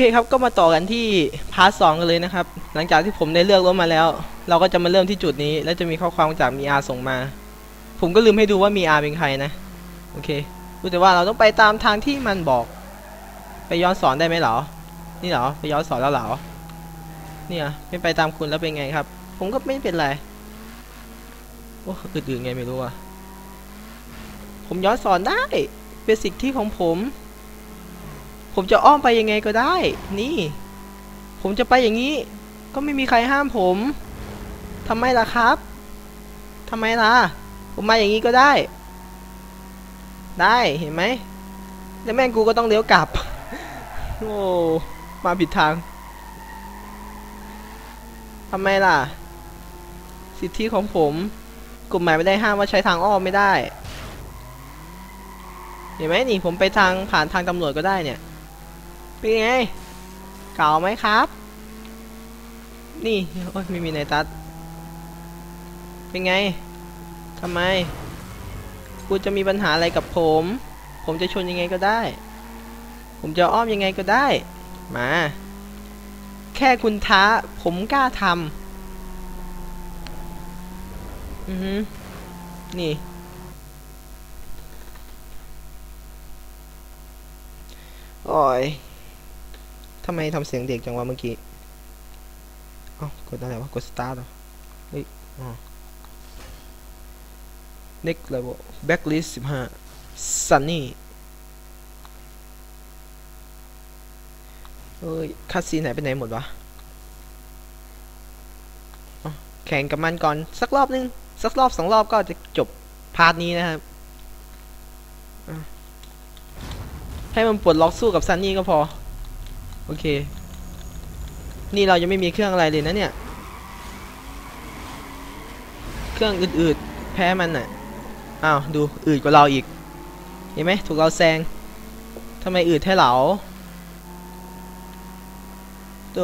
เคครับก็มาต่อกันที่พาร์ทสองกันเลยนะครับ หลังจากที่ผมได้เลือกรถมาแล้ว เราก็จะมาเริ่มที่จุดนี้ แล้วจะมีข้อความจากมีอาส่งมา ผมก็ลืมให้ดูว่ามีอาเป็นใครนะ โอเครู้แต่ว่าเราต้องไปตามทางที่มันบอก ไปย้อนสอนได้ไหมเหรอ นี่เหรอ ไปย้อนสอนแล้วเหรอ เนี่ยไม่ไปตามคุณแล้วเป็นไงครับ ผมก็ไม่เป็นไรโอ้อื่นๆไงไม่รู้อะผมย้อนสอนได้ เป็นสิทธิของผม ผมจะอ้อมไปยังไงก็ได้ นี่ ผมจะไปอย่างนี้ ก็ไม่มีใครห้ามผมทำไมล่ะครับทำไมล่ะ ผมมาอย่างนี้ก็ได้ ได้เห็นไหมแล้วแม่งกูก็ต้องเลี้ยวกลับ โอ้มาผิดทางทำไมล่ะ สิทธิของผมกฎหมายไม่ได้ห้ามว่าใช้ทางอ้อมไม่ได้ เห็นไหมนี่ผมไปทางผ่านทางตำรวจก็ได้เนี่ย เป็นไง เก่าไหมครับ นี่โอ้ยไม่มีในตัด เป็นไงทำไมคุณจะมีปัญหาอะไรกับผม ผมจะชนยังไงก็ได้ ผมจะอ้อมยังไงก็ได้ มา แค่คุณท้า ผมกล้าทำอือฮึนี่โอ้ย ทำไมทำเสียงเด็กจังวะเมื่อกี้อ้ากดอะไรวะ กด start เหรอเฮ้ยอ๋อ next level backlist สิบห้า sunny เอ้ยคัดซีไหนไปไหนหมดวะแข่งกับมันก่อน สักรอบนึง สักรอบสองรอบก็จะจบพาร์ทนี้นะครับ ให้มันปลดล็อกสู้กับซันนี่ก็พอ โอเค นี่เรายังไม่มีเครื่องอะไรเลยนะเนี่ย เครื่องอืดๆแพ้มันน่ะอ้าวดูอืดกว่าเราอีก เห็นไหมถูกเราแซงทำไมอืดให้เราโต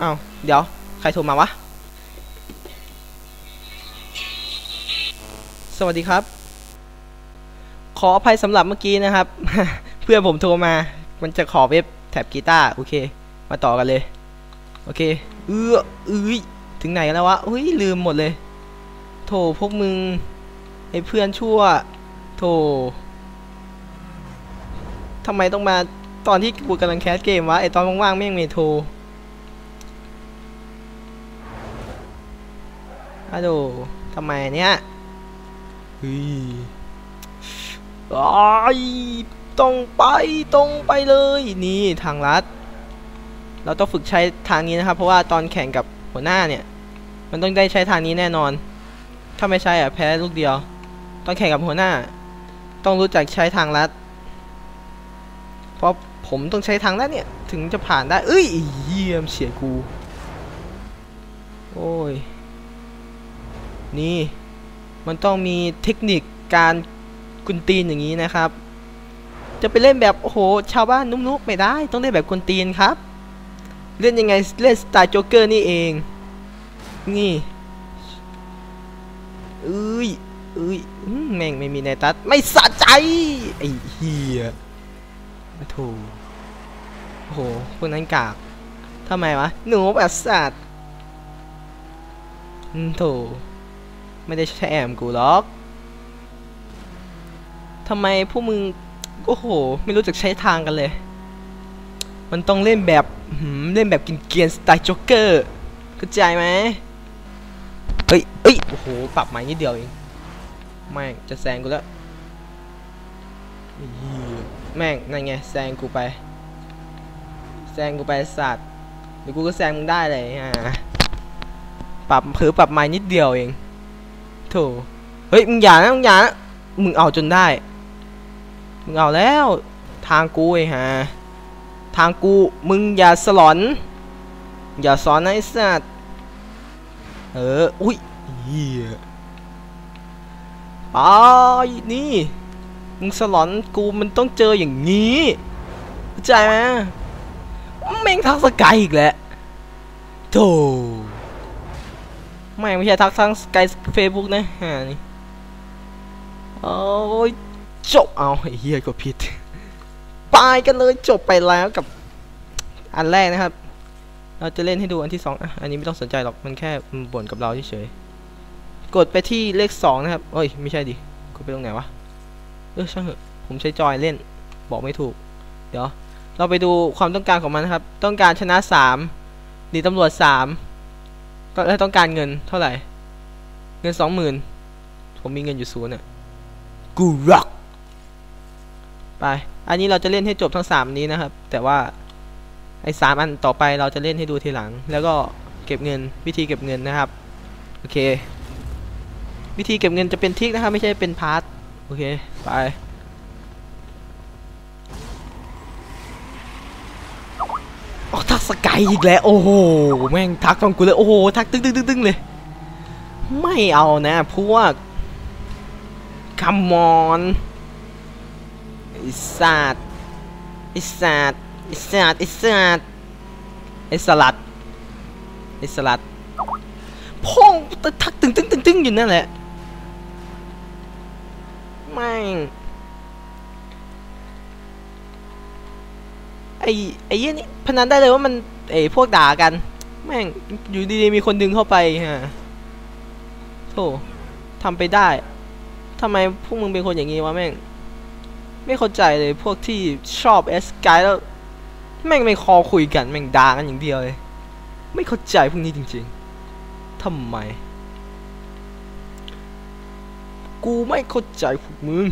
อ้าวเดี๋ยว ใครโทรมาวะ สวัสดีครับ ขออภัยสำหรับเมื่อกี้นะครับ เพื่อนผมโทรมา มันจะขอเว็บแท็บกีตาร์โอเค มาต่อกันเลย โอเค เออเอ้ยถึงไหนแล้ววะเฮ้ยลืมหมดเลย โถพวกมึงไอ้เพื่อนชั่ว โถทำไมต้องมาตอนที่กูกำลังแคสเกมวะไอตอนว่างๆแม่งม่โทรฮัลโหลทำไมเนี้ย เฮ้ยต้องไปตรงไปเลยนี่ทางลัด เราต้องฝึกใช้ทางนี้นะครับ เพราะว่าตอนแข่งกับหัวหน้าเนี่ย มันต้องได้ใช้ทางนี้แน่นอน ถ้าไม่ใช่อะแพ้ลูกเดียว ตอนแข่งกับหัวหน้า ต้องรู้จักใช้ทางลัด เพราะผมต้องใช้ทางลัดเนี่ยถึงจะผ่านได้ เอ้ยเยี่ยมเฉียกู โอ้ย นี่ มันต้องมีเทคนิคการกุนตีนอย่างนี้นะครับ จะไปเล่นแบบโอ้โห ชาวบ้านนุ่มๆไม่ได้ ต้องเล่นแบบกุนตีนครับ เล่นยังไงเล่นสไตล์โจ๊กเกอร์นี่เอง นี่เอ้ยเอ้ยแม่งไม่มีในตัดไม่สะใจ ไอ้เหี้ยโถโอ้โหพวกนั้นกากทำไมวะ หนูแบบสัตว์อืมโถ ไม่ได้ใช้แอมกูหรอกทำไมพวกมึง โอ้โห ไม่รู้จักใช้ทางกันเลย มันต้องเล่นแบบเล่นแบบกินเกียนสไตล์โจ๊กเกอร์เข้าใจไหมเฮ้ยเอ้ย โอ้โห ปรับใหม่นิดเดียวเอง แม่ง จะแซงกูแล้ว แม่ง นั่นไง แซงกูไป แซงกูไปสัตว์เดี๋ยวกูก็แซงมึงได้เลยฮะปรับเผือปรับใหม่นิดเดียวเอง โถเฮ้ยมึงอย่านะมึงอย่านะมึงเอาจนได้ มึงเอาแล้ว ทางกูไอ้ฮะทางกูมึงอย่าสลอน อย่าสอนนะไอ้สัตว์เอออุ้ยเฮียไปนี่มึงสลอนกูมันต้องเจออย่างนี้เข้าใจไหมแม่งทักสกายอีกแล้วโธ่ ไม่ไม่ใช่ทักทางสกายเฟซบุ๊กนะฮะนี่โอ้ยจบเอาไอ้เหี้ยก็ผิดไปกันเลยจบไปแล้วกับอันแรกนะครับ เราจะเล่นให้ดูอันที่สองอะอันนี้ไม่ต้องสนใจหรอกมันแค่บ่นกับเราเฉยๆกดไปที่เลขสองนะครับเอ้ยไม่ใช่ดิกดไปตรงไหนวะเออช่างเถอะผมใช้จอยเล่นบอกไม่ถูก เดี๋ยว เราไปดูความต้องการของมันนะครับ ต้องการชนะสามหนีตำรวจสาม ก็แล้วต้องการเงินเท่าไหร่ เงินสองหมื่นผมมีเงินอยู่ศูนย์อะกูรักไป อันนี้เราจะเล่นให้จบทั้งสามนี้นะครับ แต่ว่าไอ้สามอันต่อไปเราจะเล่นให้ดูทีหลัง แล้วก็เก็บเงินวิธีเก็บเงินนะครับ โอเค วิธีเก็บเงินจะเป็นทริกนะครับ ไม่ใช่เป็นพาร์ทโอเค ไป ออกทักสกายอีกแล้ว โอ้โห แม่งทักตรงกูเลย โอ้โห ทักตึ้งตึ้งตึ้งเลย ไม่เอานะ พวก come on ไอสัตว์ไอสัตว์ไอสัตว์ไอสัตว์ไอสลัดไอสลัดพ่องทักตึงตึงตึงตึงอยู่นั่นแหละไม่ง ไอ้ไอ้เหี้ยนี่พนันได้เลยว่ามันไอ้พวกด่ากัน แม่งอยู่ดีๆมีคนดึงเข้าไปฮะโธ่ทำไปได้ทำไมพวกมึงเป็นคนอย่างงี้วะแม่ง ไม่เข้าใจเลยพวกที่ชอบเอสกายแล้วแม่งไม่คอคุยกันแม่งด่ากันอย่างเดียวเลย ไม่เข้าใจพวกนี้จริงๆทำไม กูไม่เข้าใจพวกมึง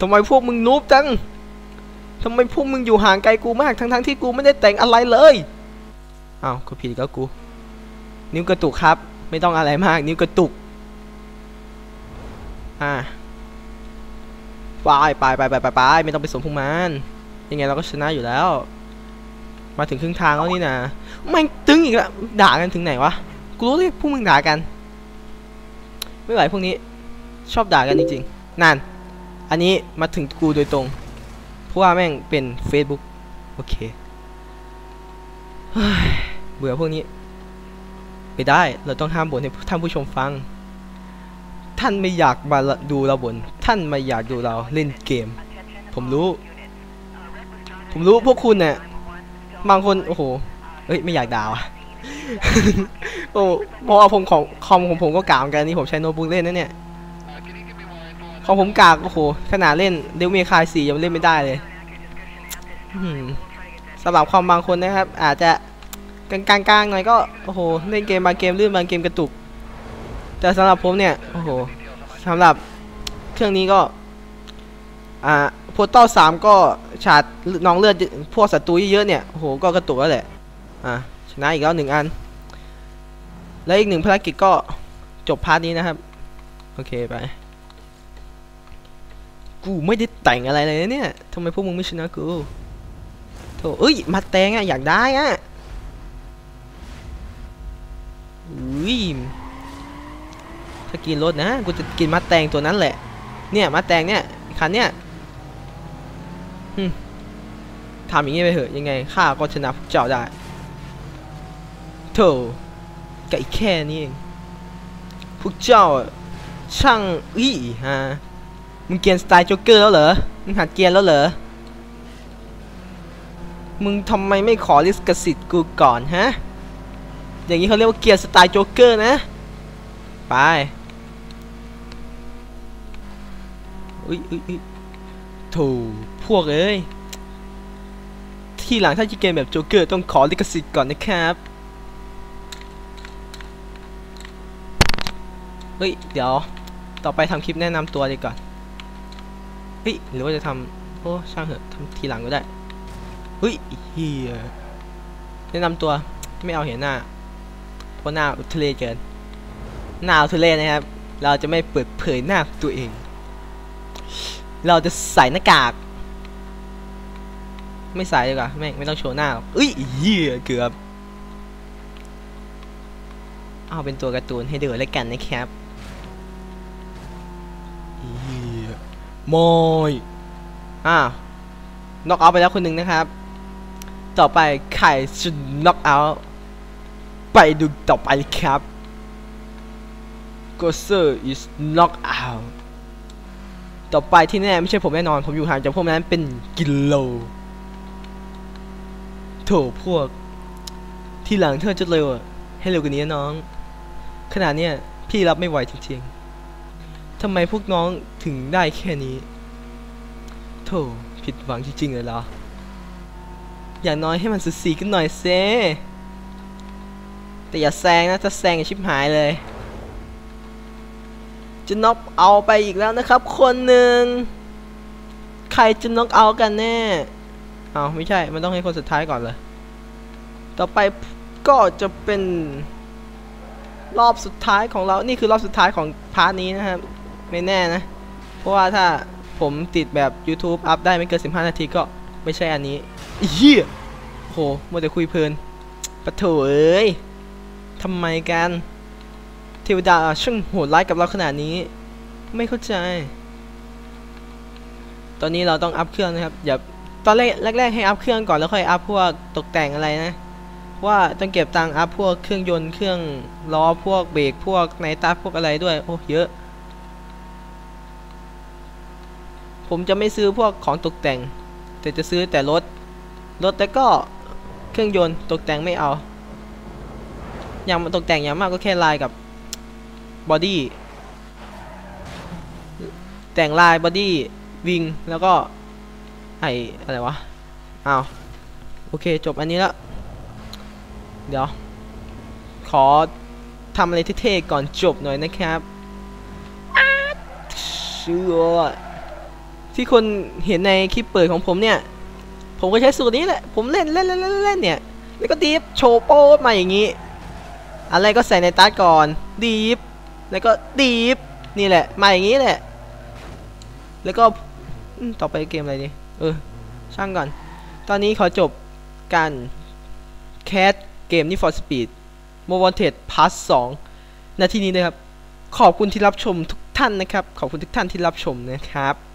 ทำไมพวกมึงนูบจัง ทำไมพวกมึงอยู่ห่างไกลกูมากทั้งๆที่กูไม่ได้แต่งอะไรเลยอ้าวก็ผิดอีก็กู นิ้วกระตุกครับ ไม่ต้องอะไรมาก นิ้วกระตุก อ่าไปไปไปไปไปไปไม่ต้องไปสนพวกมันยังไงเราก็ชนะอยู่แล้ว มาถึงครึ่งทางแล้วนี่นะไม่ตึงอีกแล้วด่ากันถึงไหนวะกูรู้เลยพวกมึงด่ากัน ไม่ไหวพวกนี้ ชอบด่ากันจริงๆนั่นอันนี้มาถึงกูโดยตรง เพราะว่าแม่งเป็น Facebook โอเคเบื่อพวกนี้ ไม่ได้ เราต้องห้ามบ่นให้ท่านผู้ชมฟัง ท่านไม่อยากมาดูเราบนท่านไม่อยากดูเราเล่นเกม ผมรู้ ผมรู้พวกคุณเนี่ยบางคนโอ้โหเอ้ยไม่อยากด่าว่ะโอ้พราะว่าผมของคอมของผมก็กากเหมือนกันนี่ผมใช้โน้ตบุ๊กเล่นนะเนี่ย ของผมกากโอ้โหขนาดเล่นเดลเมคายสี่ยังเล่นไม่ได้เลยสำหรับความบางคนนะครับ อาจจะกลางๆหน่อยก็โอ้โหเล่นเกมบางเกมลื่นบางเกมกระตุก แต่สำหรับผมเนี่ยโอ้โหสำหรับเครื่องนี้ก็อ่าโพตอลสามก็ฉาดน้องเลือดพวกศัตรูเยอะเนี่ยโอ้โหก็กระตุกแล้วแหละอ่าชนะอีกแล้วหนึ่งอัน และอีกหนึ่งภารกิจก็จบพาร์ทนี้นะครับ โอเคไป กูไม่ได้แต่งอะไรเลยเนี่ยทำไมพวกมึงไม่ชนะกูโถเอ้ย มาแตงอะอยากได้อะอุ้ยถ้ากินรถนะ กูจะกินมาแตงตัวนั้นแหละ เนี่ยมาแตงเนี่ยคันเนี่ยทำอย่างนี้ไปเถอะยังไงข้าก็ชนะพวกเจ้าได้โถไก่แค่นี้เองพวกเจ้าช่างอี้ฮะ มึงเกียนสไตล์โจ๊กเกอร์แล้วเหรอ มึงหัดเกียนแล้วเหรอ มึงทำไมไม่ขอลิสกสิทธิ์กูก่อนฮะ อย่างนี้เขาเรียกว่าเกียร์สไตล์โจ๊กเกอร์นะ ไป อุ้ยอุ้ยอุ้ยโถพวกเอ้ย ที่หลังถ้าจะเกมแบบโจ๊กเกอร์ต้องขอลิขสิทธิ์ก่อนนะครับเฮ้ย เดี๋ยว ต่อไปทำคลิปแนะนำตัวดีก่อน เฮ้ยหรือว่าจะทำโอ้ช่างเหอะทำทีหลังก็ได้เฮ้ยเฮียแนะนำตัวไม่เอาเห็นหน้าเพราะหน้าอุทะเลเกินหน้าอุทะเลนะครับ เราจะไม่เปิดเผยหน้าตัวเอง เราจะใส่หน้ากาก ไม่ใส่ดีกว่าแม่ไม่ต้องโชว์หน้าเอ้ยเหี้ยเกือบเอาเป็นตัวการ์ตูนให้ดูแล้วกันนะครับ มยอ่าน็อกเอาไปแล้วคนหนึ่งนะครับ ต่อไปไข่จะน็อกเอาไปดูต่อไปครับ g o s e r is knocked out ต่อไปที่แน่ไม่ใช่ผมแน่นอน ผมอยู่ห่างจากพวกนั้นเป็นกิโลโถพวก ที่หลังเธอจะเร็วอะให้เร็วกว่านี้นะน้อง ขนาดเนี้ยพี่รับไม่ไหวจริงๆ ทำไมพวกน้องถึงได้แค่นี้โถผิดหวังจริงๆเลยเหรอ อย่างน้อยให้มันสุดสีกันหน่อยเซแต่อย่าแซงนะถ้าแซงอย่าชิบหายเลย จะน็อกเอาไปอีกแล้วนะครับ คนหนึ่ง ใครจะน็อกเอากันแน่เอาไม่ใช่ มันต้องให้คนสุดท้ายก่อนเลย ต่อไปก็จะเป็นรอบสุดท้ายของเรา นี่คือรอบสุดท้ายของพาร์ทนี้นะครับ ไม่แน่นะ เพราะว่าถ้าผมติดแบบ YouTube อัพได้ไม่เกิน 15 นาทีก็ไม่ใช่อันนี้อีเหี้ยโหมัวแต่คุยเพลินปะโถเอ้ยทำไมกันเทวดาช่างโหดร้ายกับเราขนาดนี้ ไม่เข้าใจ ตอนนี้เราต้องอัพเครื่องนะครับอย่าตอนแรกแรกๆให้อัพเครื่องก่อนแล้วค่อยอัพพวกตกแต่งอะไรนะว่าต้องเก็บตังค์อัพพวกเครื่องยนต์เครื่องล้อพวกเบรกพวกไนตาพวกอะไรด้วย โอ้เยอะ ผมจะไม่ซื้อพวกของตกแต่ง แต่จะซื้อแต่รถ รถแต่ก็เครื่องยนต์ตกแต่งไม่เอา อย่างตกแต่งอย่างมากก็แค่ลายกับบอดี้แต่งลายบอดี้วิงแล้วก็ไออะไรวะอ้าวโอเคจบอันนี้แล้ว เดี๋ยว ขอทำอะไรเท่ๆก่อนจบหน่อยนะครับเชื่อ ที่คนเห็นในคลิปเปิดของผมเนี่ย ผมก็ใช้สูตรนี้แหละ ผมเล่นเล่นเล่นเล่นเล่นเนี่ย แล้วก็ดีฟโชว์โป้มาอย่างนี้ อะไรก็ใส่ในตาร์ก่อน ดีฟ แล้วก็ดีฟ นี่แหละ มาอย่างนี้แหละ แล้วก็ต่อไปเกมอะไรดี เออ ช่างก่อน ตอนนี้ขอจบการแคสเกมนี้ for speed m o w a n t e d Part 2นาทีนี้นะครับ ขอบคุณที่รับชมทุกท่านนะครับ ขอบคุณทุกท่านที่รับชมนะครับ